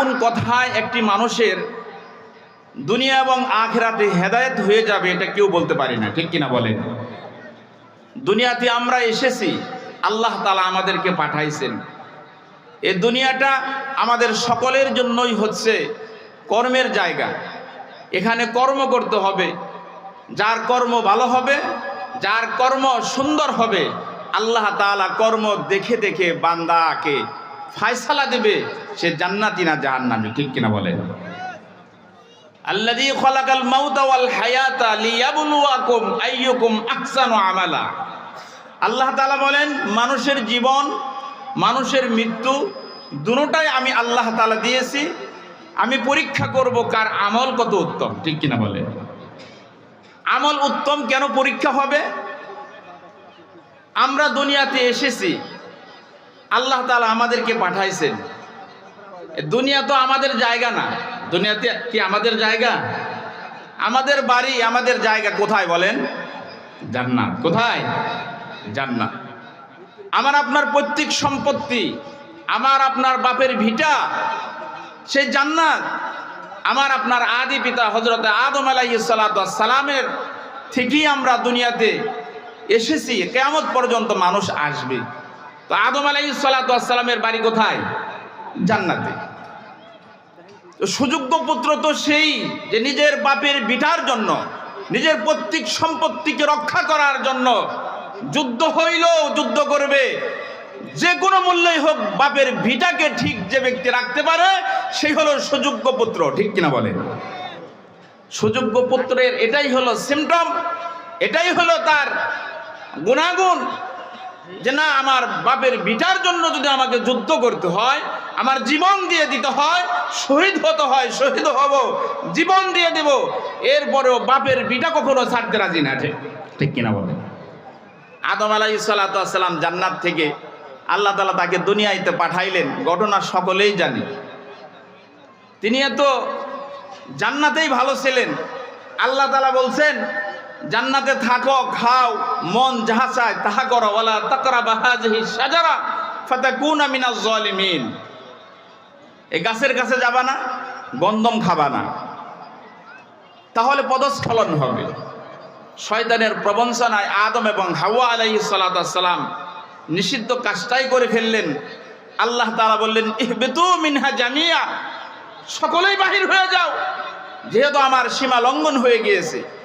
কোন কথায় একটি মানুষের দুনিয়া এবং আখেরাতে হেদায়েত হয়ে যাবে এটা কেউ বলতে পারি না, ঠিক কিনা বলেন? দুনিয়াতে আমরা এসেছি, আল্লাহ তালা আমাদেরকে পাঠাইছেন। এ দুনিয়াটা আমাদের সকলের জন্যই হচ্ছে কর্মের জায়গা। এখানে কর্ম করতে হবে, যার কর্ম ভালো হবে, যার কর্ম সুন্দর হবে, আল্লাহ তাআলা কর্ম দেখে দেখে বান্দাকে ফায়সালা দেবে, সে জান্নাতি না জাহান্নামী, ঠিক কিনা বলেন? আল্লাযী খালাকাল মাউতা ওয়াল হায়াতা লিয়াবলুয়াকুম আইয়ুকুম আহসানু আমালা। আল্লাহ তাআলা বলেন, মানুষের জীবন, মানুষের মৃত্যু, দুটোটাই আমি আল্লাহ তাআলা দিয়েছি। আমি পরীক্ষা করব কার আমল কত উত্তম, ঠিক কিনা বলে আমল উত্তম কেন পরীক্ষা হবে? আমরা দুনিয়াতে এসেছি আল্লাহ তালা আমাদেরকে পাঠাইছেন। দুনিয়া তো আমাদের জায়গা না। দুনিয়াতে কি আমাদের জায়গা? আমাদের বাড়ি, আমাদের জায়গা কোথায় বলেন? জান্নাত। কোথায়? জান্নাত। আমার আপনার প্রত্যেক সম্পত্তি, আমার আপনার বাপের ভিটা সেই জান্নাত। আমার আপনার আদি পিতা হজরত আদম সালামের থেকেই আমরা দুনিয়াতে এসেছি। কেমন পর্যন্ত মানুষ আসবে। তো আদম সালামের বাড়ি কোথায়? জান্নাতে। সুযোগ্য পুত্র তো সেই যে নিজের বাপের বিটার জন্য, নিজের প্রত্যেক সম্পত্তিকে রক্ষা করার জন্য যুদ্ধ হইলেও যুদ্ধ করবে। যে কোনো মূল্যই হোক বাপের ভিটাকে ঠিক যে ব্যক্তি রাখতে পারে, সেই হলো সুযোগ্য পুত্র। ঠিক কিনা বলেন? সুযোগ্য পুত্রের এটাই হলো সিমটম এটাই হলো তার গুণাগুণ। যে না, আমার বাপের বিটার জন্য যদি আমাকে যুদ্ধ করতে হয়, আমার জীবন দিয়ে দিতে হয়, শহীদ হতে হয়, শহীদ হব, জীবন দিয়ে দেব, এরপরেও বাপের বিটা কখনো ছাড়তে রাজি না, ঠিক কিনা বলে আদম আলাই সালাতাম জান্নাত থেকে আল্লাহ তালা তাকে দুনিয়াইতে পাঠাইলেন, ঘটনা সকলেই জানি। তিনি এত জান্নাতেই ভালো ছিলেন। আল্লাহ তালা বলছেন জান্নাতে থাকো, খাও, মন যাহা চায় তাহা করো। ওয়ালা তাকরা বাহাজহি সাজারা ফাতাকুনা মিনাজ জালিমিন এই গাছের কাছে যাবা না গন্ধম খাবা না। তাহলে পদস্খলন হবে। শয়তানের প্রবঞ্চনায় আদম এবং হাওয়া আলাই সালাম নিষিদ্ধ কাজটাই করে ফেললেন। আল্লাহ তাআলা বললেন, ইহবেতু মিনহা জামিয়া। সকলেই বাহির হয়ে যাও। যেহেতু আমার সীমা লঙ্ঘন হয়ে গিয়েছে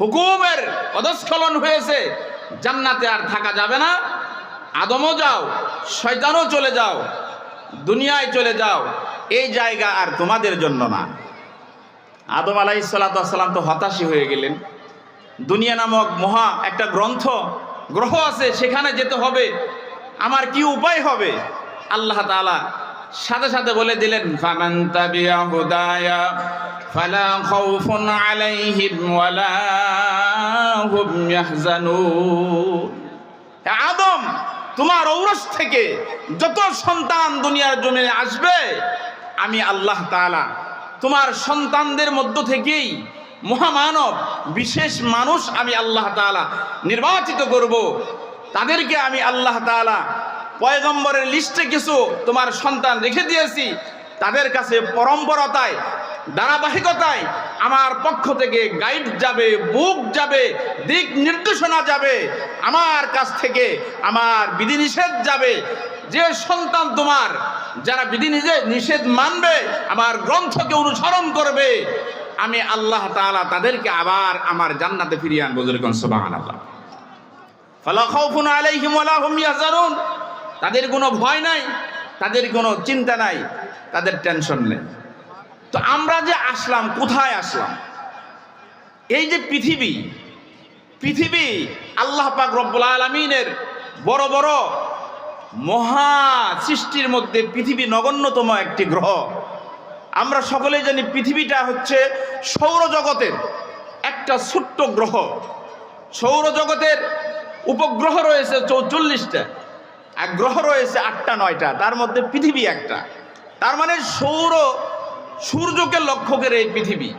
হুকুমের পদস্খলন হয়েছে। জান্নাতে আর থাকা যাবে না। আদমও যাও, শয়তানও চলে যাও, দুনিয়ায় চলে যাও। এই জায়গা আর তোমাদের জন্য না। আদম আলাই সালাতাম তো হতাশই হয়ে গেলেন। দুনিয়া নামক মহা একটা গ্রন্থ, গ্রহ আছে, সেখানে যেতে হবে। আমার কি উপায় হবে? আল্লাহ তাআলা সাথে সাথে বলে দিলেন হুদায়া ফালা খাউফুন আলাইহিম ওয়ালা হুম ইয়াহজানুন আদম, তোমার ঔরস থেকে যত সন্তান দুনিয়ার জমিনে আসবে, আমি আল্লাহ তাআলা তোমার সন্তানদের মধ্য থেকেই মহামানব, বিশেষ মানুষ আমি আল্লাহ তাআলা নির্বাচিত করব। তাদেরকে আমি আল্লাহ তাআলা পয়গম্বরের লিস্টে কিছু তোমার সন্তান রেখে দিয়েছি। তাদের কাছে পরম্পরতায় ধারাবাহিকতায় আমার পক্ষ থেকে গাইড যাবে বুক যাবে, দিক নির্দেশনা যাবে, আমার কাছ থেকে আমার বিধিনিষেধ যাবে। যে সন্তান তোমার, যারা বিধিনিষেধ, নিষেধ মানবে, আমার গ্রন্থকে অনুসরণ করবে, আমি আল্লাহ তাআলা তাদেরকে আবার আমার জান্নাতে ফিরিয়ে আনব যেরকম ইয়াহজানুন। তাদের কোনো ভয় নাই, তাদের কোনো চিন্তা নাই, তাদের টেনশন নেই। তো আমরা যে আসলাম, কোথায় আসলাম? এই যে পৃথিবী পৃথিবী আল্লাহ পাক রব্বুল আলমিনের বড় বড় মহা সৃষ্টির মধ্যে পৃথিবী নগণ্যতম একটি গ্রহ। আমরা সকলেই জানি পৃথিবীটা হচ্ছে সৌরজগতের একটা ছোট্ট গ্রহ। সৌরজগতের উপগ্রহ রয়েছে চৌচল্লিশটা, আর গ্রহ রয়েছে আটটা, নয়টা, তার মধ্যে পৃথিবী একটা। তার মানে সৌর সূর্যকে লক্ষ্য করে এই পৃথিবী।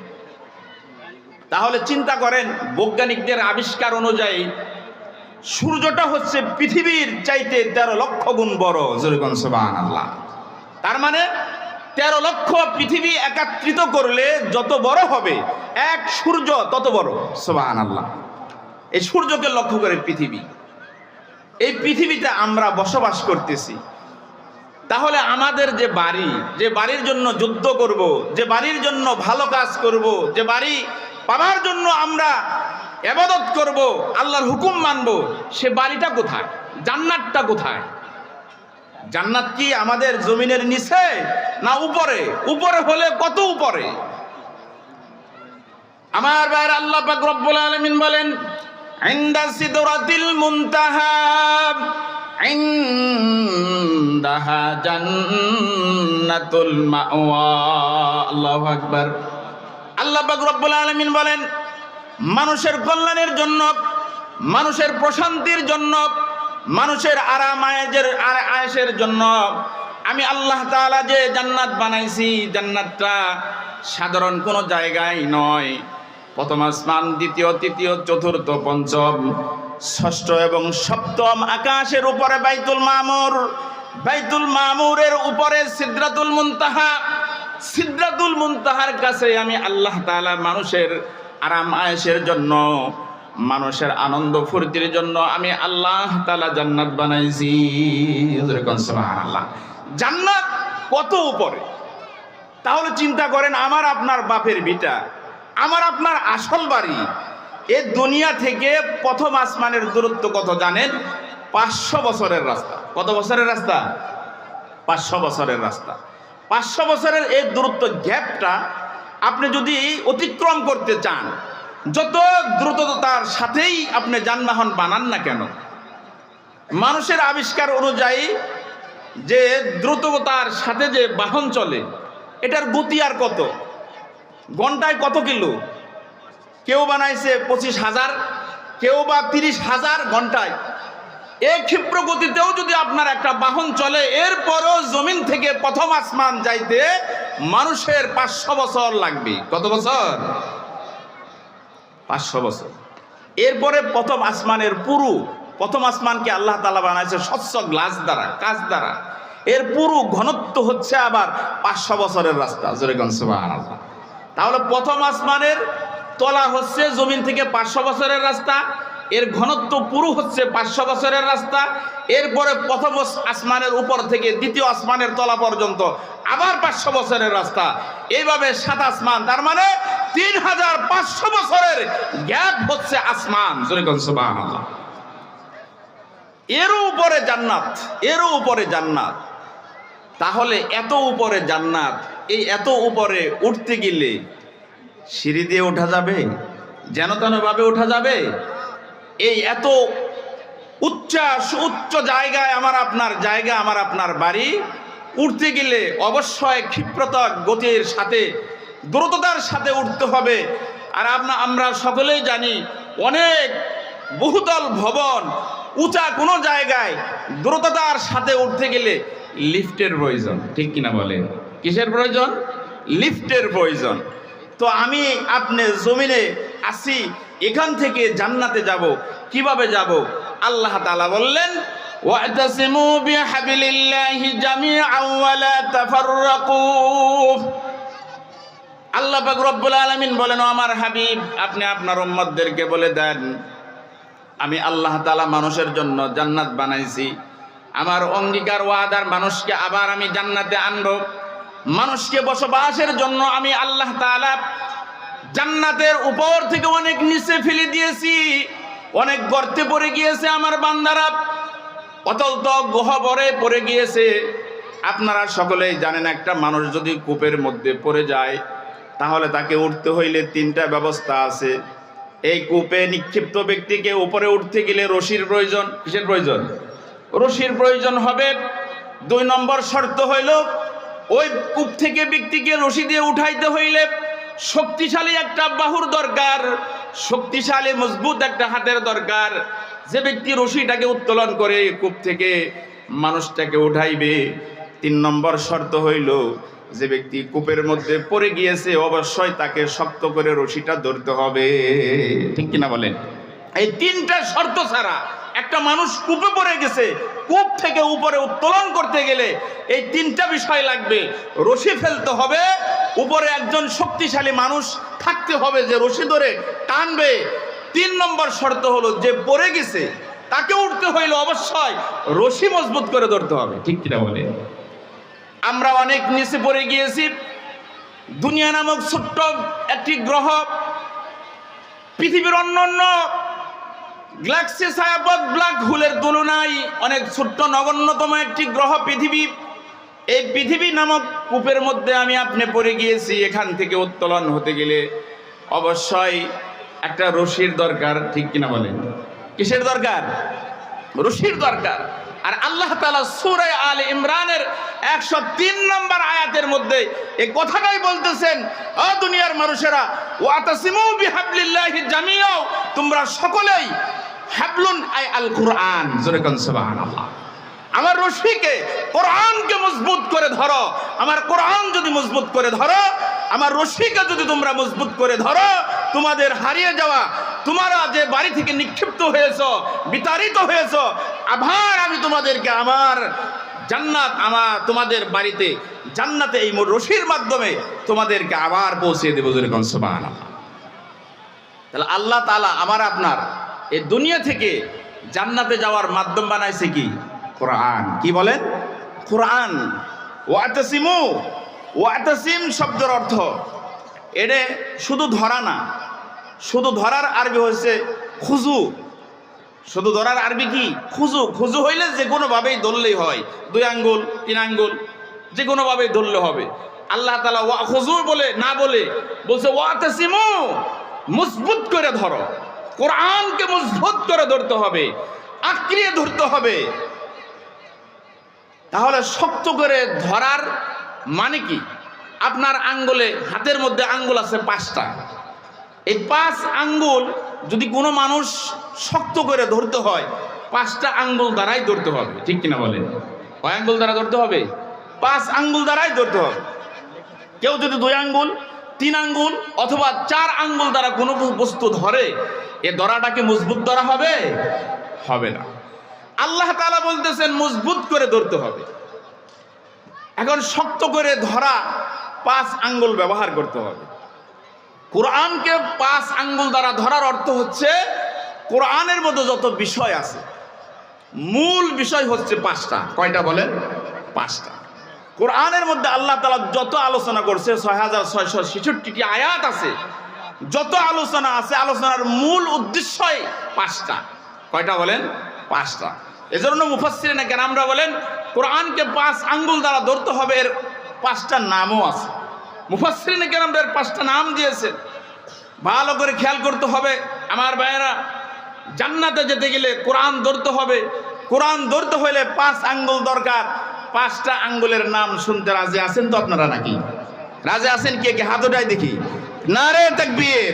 তাহলে চিন্তা করেন, বৈজ্ঞানিকদের আবিষ্কার অনুযায়ী সূর্যটা হচ্ছে পৃথিবীর চাইতে তেরো লক্ষ গুণ বড়। জরিগন সোবান আল্লাহ তার মানে তেরো লক্ষ পৃথিবী একাত্রিত করলে যত বড় হবে, এক সূর্য তত বড়। সোবাহান আল্লাহ এই সূর্যকে লক্ষ্য করে পৃথিবী। এই পৃথিবীতে আমরা বসবাস করতেছি। তাহলে আমাদের যে বাড়ি, যে বাড়ির জন্য যুদ্ধ করব, যে বাড়ির জন্য ভালো কাজ করব, যে বাড়ি পাওয়ার জন্য আমরা এবাদত করব, আল্লাহর হুকুম মানব, সে বাড়িটা কোথায়? জান্নাতটা কোথায়? জান্নাত কি আমাদের জমিনের নিচে না উপরে? উপরে হলে কত উপরে? আমার বাইরে আল্লাহ পাক রব্বুল আলামিন বলেন, ইনদা সিদরাতিল মুনতাহা ইনদাহা জান্নাতুল মাওয়া। আল্লাহু আকবার। আল্লাহ পাক আলামিন বলেন, মানুষের কল্যাণের জন্য, মানুষের প্রশান্তির জন্য, মানুষের আরাম আয়েজের আয়েশের জন্য আমি আল্লাহ তাআলা যে জান্নাত বানাইছি, জান্নাতটা সাধারণ কোনো জায়গায় নয়। প্রথম আসমান, দ্বিতীয়, তৃতীয়, চতুর্থ, পঞ্চম, ষষ্ঠ এবং সপ্তম আকাশের উপরে বাইতুল মামুর। বাইতুল মামুরের উপরে সিদ্রাতুল মুনতাহা। সিদ্রাতুল মুনতাহার কাছে আমি আল্লাহ তাআলা মানুষের আরাম আয়েশের জন্য, মানুষের আনন্দ ফুর্তির জন্য আমি আল্লাহ তাআলা জান্নাত বানাইছি। জান্নাত কত উপরে? তাহলে চিন্তা করেন, আমার আপনার বাপের বিটা, আমার আপনার আসল বাড়ি, এ দুনিয়া থেকে প্রথম আসমানের দূরত্ব কত জানেন? পাঁচশো বছরের রাস্তা। কত বছরের রাস্তা? পাঁচশো বছরের রাস্তা। পাঁচশো বছরের এই দূরত্ব গ্যাপটা আপনি যদি অতিক্রম করতে চান, যত দ্রুততার সাথেই আপনি যানবাহন বানান না কেন, মানুষের আবিষ্কার অনুযায়ী যে দ্রুততার সাথে যে বাহন চলে, এটার গতি আর কত? ঘন্টায় কত কিলো? কেউ বানাইছে পঁচিশ হাজার, কেউ বা তিরিশ হাজার ঘন্টায়। এই ক্ষিপ্র গতিতেও যদি আপনার একটা বাহন চলে, এরপরও জমিন থেকে প্রথম আসমান যাইতে মানুষের পাঁচশো বছর লাগবে। কত বছর? পাঁচশো বছর। এরপরে প্রথম আসমানের পুরু, প্রথম আসমানকে আল্লাহ তালা বানাইছে স্বচ্ছ গ্লাস দ্বারা কাজ দ্বারা। এর পুরু ঘনত্ব হচ্ছে আবার পাঁচশো বছরের রাস্তা। সুবাহ তাহলে প্রথম আসমানের তলা হচ্ছে জমিন থেকে পাঁচশো বছরের রাস্তা এর ঘনত্ব পুরু হচ্ছে পাঁচশো বছরের রাস্তা, এরপরে প্রথম আসমানের উপর থেকে দ্বিতীয় আসমানের তলা পর্যন্ত আবার পাঁচশো বছরের রাস্তা। এইভাবে সাত আসমান, তার মানে তিন হাজার পাঁচশো বছরের গ্যাপ হচ্ছে আসমান। এরও উপরে জান্নাত, এরও উপরে জান্নাত। তাহলে এত উপরে জান্নাত, এই এত উপরে উঠতে গেলে সিঁড়ি দিয়ে ওঠা যাবে? যেন তেনভাবে ওঠা যাবে? এই এত উচ্চাস উচ্চ জায়গায় আমার আপনার জায়গা, আমার আপনার বাড়ি। উঠতে গেলে অবশ্যই ক্ষিপ্রতা গতির সাথে, দ্রুততার সাথে উঠতে হবে। আর আপনা আমরা সকলেই জানি, অনেক বহুতল ভবন উঁচা কোনো জায়গায় দ্রুততার সাথে উঠতে গেলে লিফটের প্রয়োজন। ঠিক কিনা বলেন? কিসের প্রয়োজন? লিফটের প্রয়োজন। তো আমি আপনি জমিনে আসি এখান থেকে জান্নাতে যাব। কীভাবে যাব? আল্লাহ তাআলা বললেন, ওয়াতাসিমু বিহাবিলিল্লাহি জামিআন ওয়া লা তাফাররাকু। আল্লাহ পাক রব্বুল আলামিন বলেন আমার হাবিব, আপনি আপনার উম্মতদেরকে বলে দেন, আমি আল্লাহ তাআলা মানুষের জন্য জান্নাত বানাইছি। আমার অঙ্গীকার ওয়াদার মানুষকে আবার আমি জান্নাতে আনব। মানুষকে বসবাসের জন্য আমি আল্লাহ তাআলা জান্নাতের উপর থেকে অনেক নিচে ফেলে দিয়েছি, অনেক গর্তে পড়ে গিয়েছে আমার বান্দারা। অতল তো গহবরে পড়ে গিয়েছে। আপনারা সকলেই জানেন একটা মানুষ যদি কূপের মধ্যে পড়ে যায়, তাহলে তাকে উঠতে হইলে তিনটা ব্যবস্থা আছে। এই কূপে নিক্ষিপ্ত ব্যক্তিকে উপরে উঠতে গেলে রশির প্রয়োজন। কিসের প্রয়োজন? রশির প্রয়োজন হবে দুই নম্বর শর্ত হইল, ওই কূপ থেকে ব্যক্তিকে রশি দিয়ে উঠাইতে হইলে শক্তিশালী একটা বাহুর দরকার, শক্তিশালী, মজবুত একটা হাতের দরকার। যে ব্যক্তি রশিটাকে উত্তোলন করে কূপ থেকে মানুষটাকে উঠাইবে, তিন নম্বর শর্ত হইল, যে ব্যক্তি কূপের মধ্যে পড়ে গিয়েছে, অবশ্যই তাকে শক্ত করে রশিটা ধরতে হবে। ঠিক কিনা বলেন? এই তিনটা শর্ত ছাড়া একটা মানুষ কূপে পড়ে গেছে, কূপ থেকে উপরে উত্তোলন করতে গেলে এই তিনটা বিষয় লাগবে। রশি ফেলতে হবে, উপরে একজন শক্তিশালী মানুষ থাকতে হবে যে রশি ধরে টানবে। তিন নম্বর শর্ত হলো যে পড়ে গেছে, তাকে উঠতে হইলে অবশ্যই রশি মজবুত করে ধরতে হবে, ঠিক কিনা বলে আমরা অনেক নিচে পড়ে গিয়েছি, দুনিয়া নামক ছোট্ট একটি গ্রহ, পৃথিবীর অন্য অন্য গ্যালাক্সি ছায়াপথ ব্ল্যাক হোলের তুলনায় অনেক ছোট্ট নগণ্যতম একটি গ্রহ পৃথিবী। এই পৃথিবী নামক কূপের মধ্যে আমি আপনি পড়ে গিয়েছি, এখান থেকে উত্তোলন হতে গেলে অবশ্যই একটা রশির দরকার, ঠিক কিনা বলেন? কিসের দরকার? রশির দরকার। আর আল্লাহ তালা সুরে আল ইমরানের একশো তিন নম্বর আয়াতের মধ্যে এই কথাটাই বলতেছেন, অ দুনিয়ার মানুষেরা ও ওয়াতাসিমু বিহাবলিল্লাহি জামিয়াও তোমরা সকলেই হাবলুন আই আল কুরআন। জোরে কোন সুবহানাল্লাহ। আমার রশিকে কোরআনকে মজবুত করে ধরো। আমার কোরআন যদি মজবুত করে ধরো আমার রশিকে যদি তোমরা মজবুত করে ধরো তোমাদের হারিয়ে যাওয়া তোমরা যে বাড়ি থেকে নিক্ষিপ্ত হয়েছ বিতাড়িত হয়েছ আবার আমি তোমাদেরকে আমার জান্নাত আমার তোমাদের বাড়িতে জান্নাতে এই রশির মাধ্যমে তোমাদেরকে আবার পৌঁছে দেবো সবান তাহলে আল্লাহ তালা আমার আপনার এই দুনিয়া থেকে জান্নাতে যাওয়ার মাধ্যম বানাইছে কি? কোরআন। কি বলেন? কোরআন। ওয়াতাসিমু। ওয়াতাসিম শব্দের অর্থ এটা শুধু ধরা না, শুধু ধরার আরবি হচ্ছে খুজু। শুধু ধরার আরবি কি? খুজু। খুজু হইলে যে কোনোভাবেই ধরলেই হয়। দুই আঙ্গুল, তিন আঙ্গুল, যে কোনোভাবেই ধরলে হবে। আল্লাহ তালা ওয়া খুজু বলে, না বলে, বলছে ওয়াতাসিমু মজবুত করে ধরো। কোরআনকে মজবুত করে ধরতে হবে, আঁকড়িয়ে ধরতে হবে। তাহলে শক্ত করে ধরার মানে কি? আপনার আঙ্গুলে, হাতের মধ্যে আঙ্গুল আছে পাঁচটা। এই পাঁচ আঙ্গুল যদি কোনো মানুষ শক্ত করে ধরতে হয়, পাঁচটা আঙ্গুল দ্বারাই ধরতে হবে। ঠিক কিনা বলেন? কয় আঙ্গুল দ্বারা ধরতে হবে? পাঁচ আঙ্গুল দ্বারাই ধরতে হবে। কেউ যদি দুই আঙ্গুল, তিন আঙ্গুল অথবা চার আঙ্গুল দ্বারা কোনো বস্তু ধরে এ ধরাটাকে মজবুত ধরা হবে? হবে না। আল্লাহ তাআলা বলতেছেন, মজবুত করে ধরতে হবে। এখন শক্ত করে ধরা পাঁচ আঙ্গুল ব্যবহার করতে হবে। কোরআনকে পাঁচ আঙ্গুল দ্বারা ধরার অর্থ হচ্ছে, কোরআনের মধ্যে যত বিষয় আছে, মূল বিষয় হচ্ছে পাঁচটা। কয়টা বলেন? পাঁচটা। কোরআনের মধ্যে আল্লাহ তালা যত আলোচনা করছে, ছয় হাজার ছয়শো ছেষট্টিটি আয়াত আছে যত আলোচনা আছে, আলোচনার মূল উদ্দেশ্যই পাঁচটা। কয়টা বলেন? পাঁচটা। এজন্য মুফাসির না কেন আমরা বলেন, কোরআনকে পাঁচ আঙ্গুল দ্বারা ধরতে হবে, এর পাঁচটা নামও আছে। মুফাসির না কেন আমরা এর পাঁচটা নাম দিয়েছেন। ভালো করে খেয়াল করতে হবে। আমার ভাইয়েরা, জান্নাতে যেতে গেলে কোরআন ধরতে হবে। কোরআন ধরতে হলে পাঁচ আঙ্গুল দরকার। পাঁচটা আঙ্গুলের নাম শুনতে রাজি আছেন তো আপনারা নাকি? রাজি আছেন কে? কে? হাত ওটাই দেখি। নারে তাকবীর,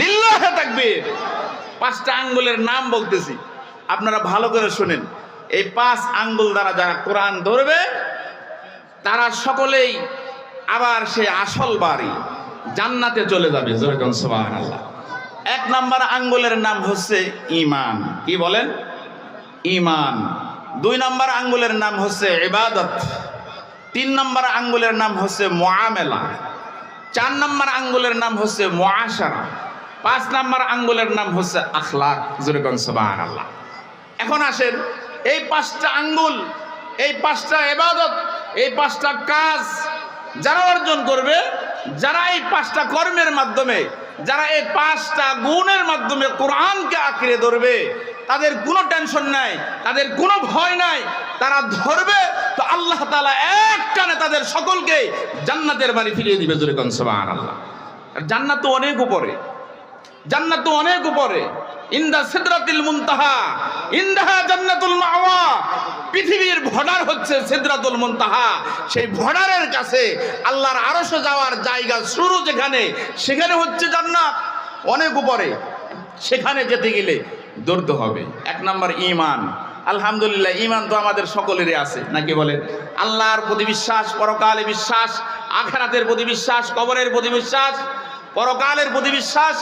লিল্লাহে তাকবীর। পাঁচটা আঙ্গুলের নাম বলতেছি। আপনারা ভালো করে শুনেন। এই পাঁচ আঙ্গুল দ্বারা যারা কোরআন ধরবে, তারা সকলেই আবার সে আসল বাড়ি, জান্নাতে চলে যাবে। যেরকম সোবাহ আল্লাহ এক নাম্বার আঙ্গুলের নাম হচ্ছে ইমান কি বলেন? ইমান দুই নাম্বার আঙ্গুলের নাম হচ্ছে ইবাদত। তিন নম্বর আঙ্গুলের নাম হচ্ছে মোয়ামেলা চার নম্বর আঙ্গুলের নাম হচ্ছে মোয়াশারা পাঁচ নম্বর আঙ্গুলের নাম হচ্ছে আখলাক। সোবাহ আল্লাহ এখন আসেন, এই পাঁচটা আঙ্গুল, এই পাঁচটা এবাদত এই পাঁচটা কাজ যারা অর্জন করবে, যারা এই পাঁচটা কর্মের মাধ্যমে, যারা এই পাঁচটা গুণের মাধ্যমে কোরআনকে আঁকড়ে ধরবে তাদের কোনো টেনশন নাই, তাদের কোনো ভয় নাই, তারা ধরবে তো আল্লাহ তালা এক টানে তাদের সকলকে জান্নাতের বাড়ি ফিরিয়ে দিবে জোরে কনসবান আল্লাহ জান্নাত তো অনেক উপরে, জান্নাত তো অনেক উপরে। ইন্দা সিদরাতুল মুনতাহা, ইন্দাহা জান্নাতুল মাওয়া। পৃথিবীর ভর্ডার হচ্ছে সিদরাতুল মুনতাহা। সেই ভর্ডারের কাছে আল্লাহর আরশে যাওয়ার জায়গা শুরু যেখানে, সেখানে হচ্ছে জান্নাত। অনেক উপরে, সেখানে যেতে গেলে দৌড়তে হবে। এক নম্বর ইমান আলহামদুলিল্লাহ ইমান তো আমাদের সকলেরই আছে, নাকি বলে আল্লাহর প্রতি বিশ্বাস, পরকালে বিশ্বাস, আখেরাতের প্রতি বিশ্বাস, কবরের প্রতি বিশ্বাস, পরকালের প্রতি বিশ্বাস,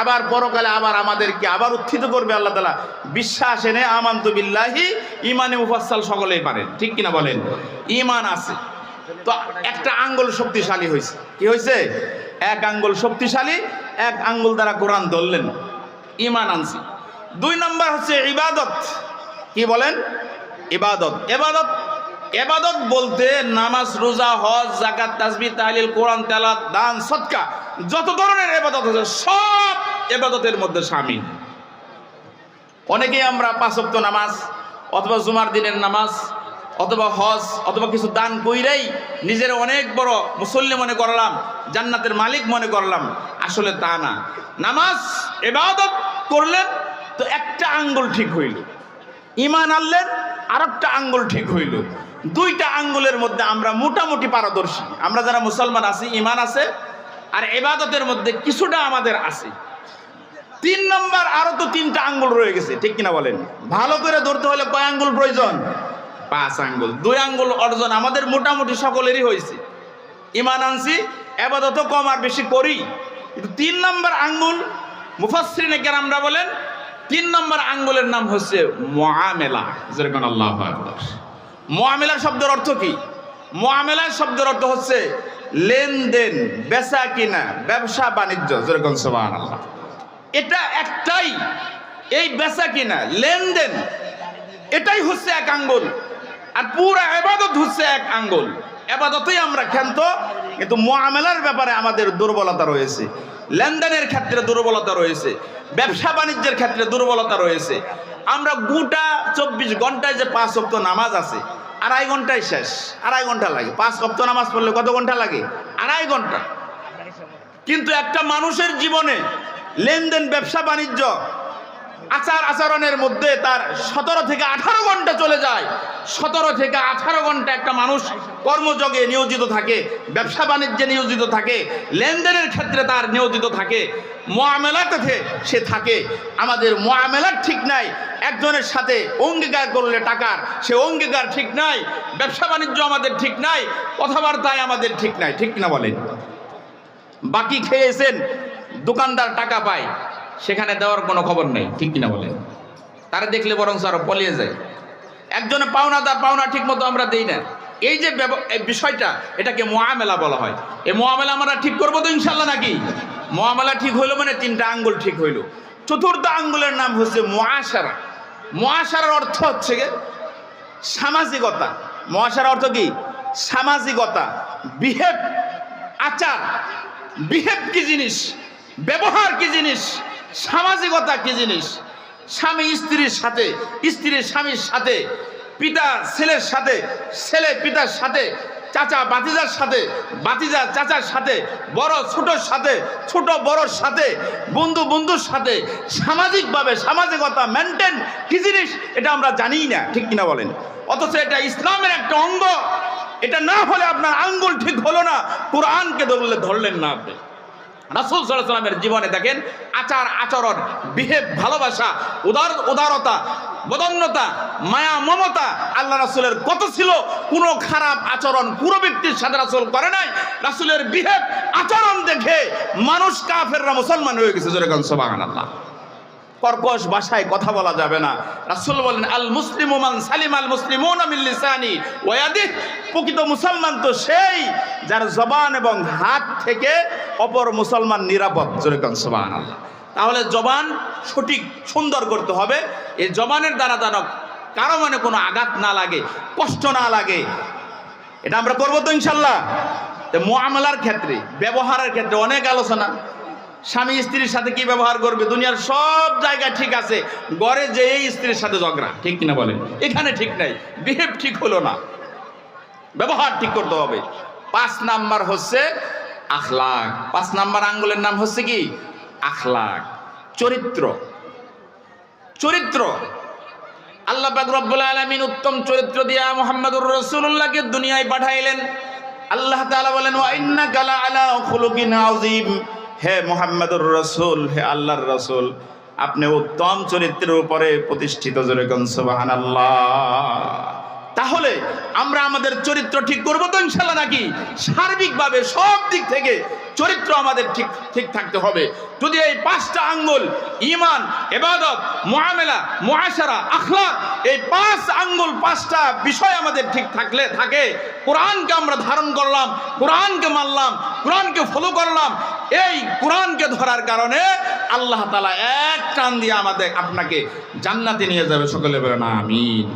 আবার পরকালে আবার আমাদেরকে আবার উত্থিত করবে আল্লাহ তালা বিশ্বাস এনে আমান্তু বিল্লাহি ইমানে মুফাসাল সকলেই পারেন ঠিক কিনা বলেন? ইমান আছে। তো একটা আঙ্গুল শক্তিশালী হয়েছে কি হয়েছে এক আঙ্গুল শক্তিশালী, এক আঙ্গুল দ্বারা কোরআন ধরলেন। ইমান আনছি। দুই নম্বর হচ্ছে ইবাদত। কি বলেন? ইবাদত। এবাদত এবাদত বলতে নামাজ, রোজা, হজ জাকাত তাসবি তাহলিল, কোরআন তেলাত দান সৎকা যত ধরনের এবাদত আছে, সব এবাদতের মধ্যে শামিল অনেকেই আমরা পাঁচক্ত নামাজ, অথবা জুমার দিনের নামাজ, অথবা হজ, অথবা কিছু দান কইরাই নিজের অনেক বড় মুসল্লি মনে করলাম, জান্নাতের মালিক মনে করলাম, আসলে তা না। নামাজ, এবাদত করলেন তো একটা আঙ্গুল ঠিক হইল। ইমান আনলেন আর একটা আঙ্গুল ঠিক হইল। দুইটা আঙ্গুলের মধ্যে আমরা মোটামুটি পারদর্শী। আমরা যারা মুসলমান আছি ইমান আছে, আর এবাদতের মধ্যে কিছুটা আমাদের আছে। তিন নম্বর, আরও তো তিনটা আঙ্গুল রয়ে গেছে, ঠিক কিনা বলেন? ভালো করে ধরতে হলে কয় আঙ্গুল প্রয়োজন? পাঁচ আঙ্গুল। দুই আঙ্গুল অর্জন আমাদের মোটামুটি সকলেরই হয়েছে। ইমান আনছি এবাদত কম আর বেশি করি। কিন্তু তিন নম্বর আঙ্গুল মুফাসরিনে কেরামরা বলেন তিন নম্বর আঙ্গুলের নাম হচ্ছে মোয়ামেলা, যেরকম আল্লাহ মোয়ামেলা শব্দের অর্থ কি? মোয়ামেলা শব্দের অর্থ হচ্ছে লেনদেন, বেচা কিনা, ব্যবসা বাণিজ্য, যেরকম সোবান আল্লাহ এটা একটাই, এই বেচা কিনা, লেনদেন, এটাই হচ্ছে এক আঙ্গুল। আর পুরো এবাদত হচ্ছে এক আঙ্গুল। এবাদতেই আমরা ক্ষান্ত, কিন্তু মোয়ামেলার ব্যাপারে আমাদের দুর্বলতা রয়েছে। লেনদেনের ক্ষেত্রে দুর্বলতা রয়েছে, ব্যবসা বাণিজ্যের ক্ষেত্রে দুর্বলতা রয়েছে। আমরা গোটা চব্বিশ ঘন্টায় যে পাঁচ অক্ত নামাজ আছে, আড়াই ঘন্টায় শেষ, আড়াই ঘণ্টা লাগে। পাঁচ অক্ত নামাজ পড়লে কত ঘণ্টা লাগে? আড়াই ঘণ্টা। কিন্তু একটা মানুষের জীবনে লেনদেন, ব্যবসা, বাণিজ্য আচার আচরণের মধ্যে তার সতেরো থেকে আঠারো ঘণ্টা চলে যায়। সতেরো থেকে আঠারো ঘণ্টা একটা মানুষ কর্মযোগে নিয়োজিত থাকে, ব্যবসা বাণিজ্যে নিয়োজিত থাকে, লেনদেনের ক্ষেত্রে তার নিয়োজিত থাকে মোয়ামেলাতে সে থাকে। আমাদের মোয়ামেলার ঠিক নাই, একজনের সাথে অঙ্গীকার করলে টাকার, সে অঙ্গীকার ঠিক নাই, ব্যবসা বাণিজ্য আমাদের ঠিক নাই, কথাবার্তায় আমাদের ঠিক নাই, ঠিক না বলেন? বাকি খেয়েছেন, দোকানদার টাকা পায়। সেখানে দেওয়ার কোনো খবর নেই, ঠিক কিনা বলেন? তারা দেখলে বরং আরও পলিয়ে যায়। একজনে পাওনা তার পাওনা ঠিক মতো আমরা দিই না। এই যে বিষয়টা, এটাকে মোয়ামেলা বলা হয়। এই মোয়ামেলা আমরা ঠিক করব তো ইনশাল্লাহ নাকি? মোয়ামেলা ঠিক হইল মানে তিনটা আঙ্গুল ঠিক হইল। চতুর্থ আঙ্গুলের নাম হচ্ছে মোয়াশারা। মোয়াশারার অর্থ হচ্ছে সামাজিকতা। মহাসার অর্থ কি? সামাজিকতা। বিহেভ আচার। বিহেভ কি জিনিস? ব্যবহার কি জিনিস? সামাজিকতা কি জিনিস? স্বামী স্ত্রীর সাথে, স্ত্রীর স্বামীর সাথে, পিতা ছেলের সাথে, ছেলে পিতার সাথে, চাচা বাতিজার সাথে বাতিজা চাচার সাথে, বড় ছোটোর সাথে, ছোট বড়র সাথে, বন্ধু বন্ধুর সাথে, সামাজিকভাবে সামাজিকতা মেনটেন কি জিনিস? এটা আমরা জানিই না, ঠিক কিনা বলেন? অথচ এটা ইসলামের একটা অঙ্গ। এটা না হলে আপনার আঙ্গুল ঠিক হলো না। কোরআনকে ধরলে ধরলেন না আপনি। রাসুল সাল্লামের জীবনে দেখেন আচার, আচরণ বিহেব ভালোবাসা, উদার, উদারতা বদন্যতা মায়া, মমতা আল্লাহ রাসুলের কত ছিল? কোনো খারাপ আচরণ কোনো ব্যক্তির সাথে রাসুল করে নাই। রাসুলের বিহেব আচরণ দেখে মানুষ কাফেররা মুসলমান হয়ে গেছে। জোরে যেরকম সবাগান আল্লাহ কর্কশ ভাষায় কথা বলা যাবে না। রাসূল বলেন, আল মুসলিম মান সালিম আল মুসলিম লিসানি ওয়াদিহ প্রকৃত মুসলমান তো সেই যার জবান এবং হাত থেকে অপর মুসলমান নিরাপদ। যেরকম সুবহানাল্লাহ। তাহলে জবান সঠিক, সুন্দর করতে হবে। এই জবানের দ্বারা যেন কারও মানে কোনো আঘাত না লাগে, কষ্ট না লাগে। এটা আমরা করব তো ইনশাল্লাহ। মোয়ামেলার ক্ষেত্রে, ব্যবহারের ক্ষেত্রে অনেক আলোচনা। স্বামী স্ত্রীর সাথে কি ব্যবহার করবে? দুনিয়ার সব জায়গায় ঠিক আছে। গড়ে যেই স্ত্রীর সাথে ঝগড়া, ঠিক কিনা বলেন? এখানে ঠিক নাই। বিহেভ ঠিক হলো না। ব্যবহার ঠিক করতে হবে। পাঁচ নাম্বার হচ্ছে আখলাক। পাঁচ নাম্বার আঙ্গুলের নাম হচ্ছে কি? আখলাক। চরিত্র। চরিত্র। আল্লাহ রব্বুল আলামিন উত্তম চরিত্র দিয়া মুহাম্মদুর রাসূলুল্লাহকে দুনিয়ায় পাঠাইলেন। আল্লাহ তাআলা বলেন, ওয়া ইন্নাকা লা আলা খুলুকিন আযীম। হে মোহাম্মদুর রসুল হে আল্লাহর রসুল আপনি উত্তম চরিত্রের উপরে প্রতিষ্ঠিত যেরকম সুবহানাল্লাহ। তাহলে আমরা আমাদের চরিত্র ঠিক করব তো ইনশাল্লাহ নাকি? সার্বিকভাবে সব দিক থেকে চরিত্র আমাদের ঠিক ঠিক থাকতে হবে। যদি এই পাঁচটা আঙ্গুল ইমান এবাদত মুআমেলা, মুআশারা, আখলাক, এই পাঁচ আঙ্গুল, পাঁচটা বিষয় আমাদের ঠিক থাকলে থাকে, কোরআনকে আমরা ধারণ করলাম, কোরআনকে মানলাম, কোরআনকে ফলো করলাম, এই কোরআনকে ধরার কারণে আল্লাহ তালা এক টান দিয়ে আমাদের আপনাকে জান্নাতে নিয়ে যাবে। সকলে বলেন, আমিন।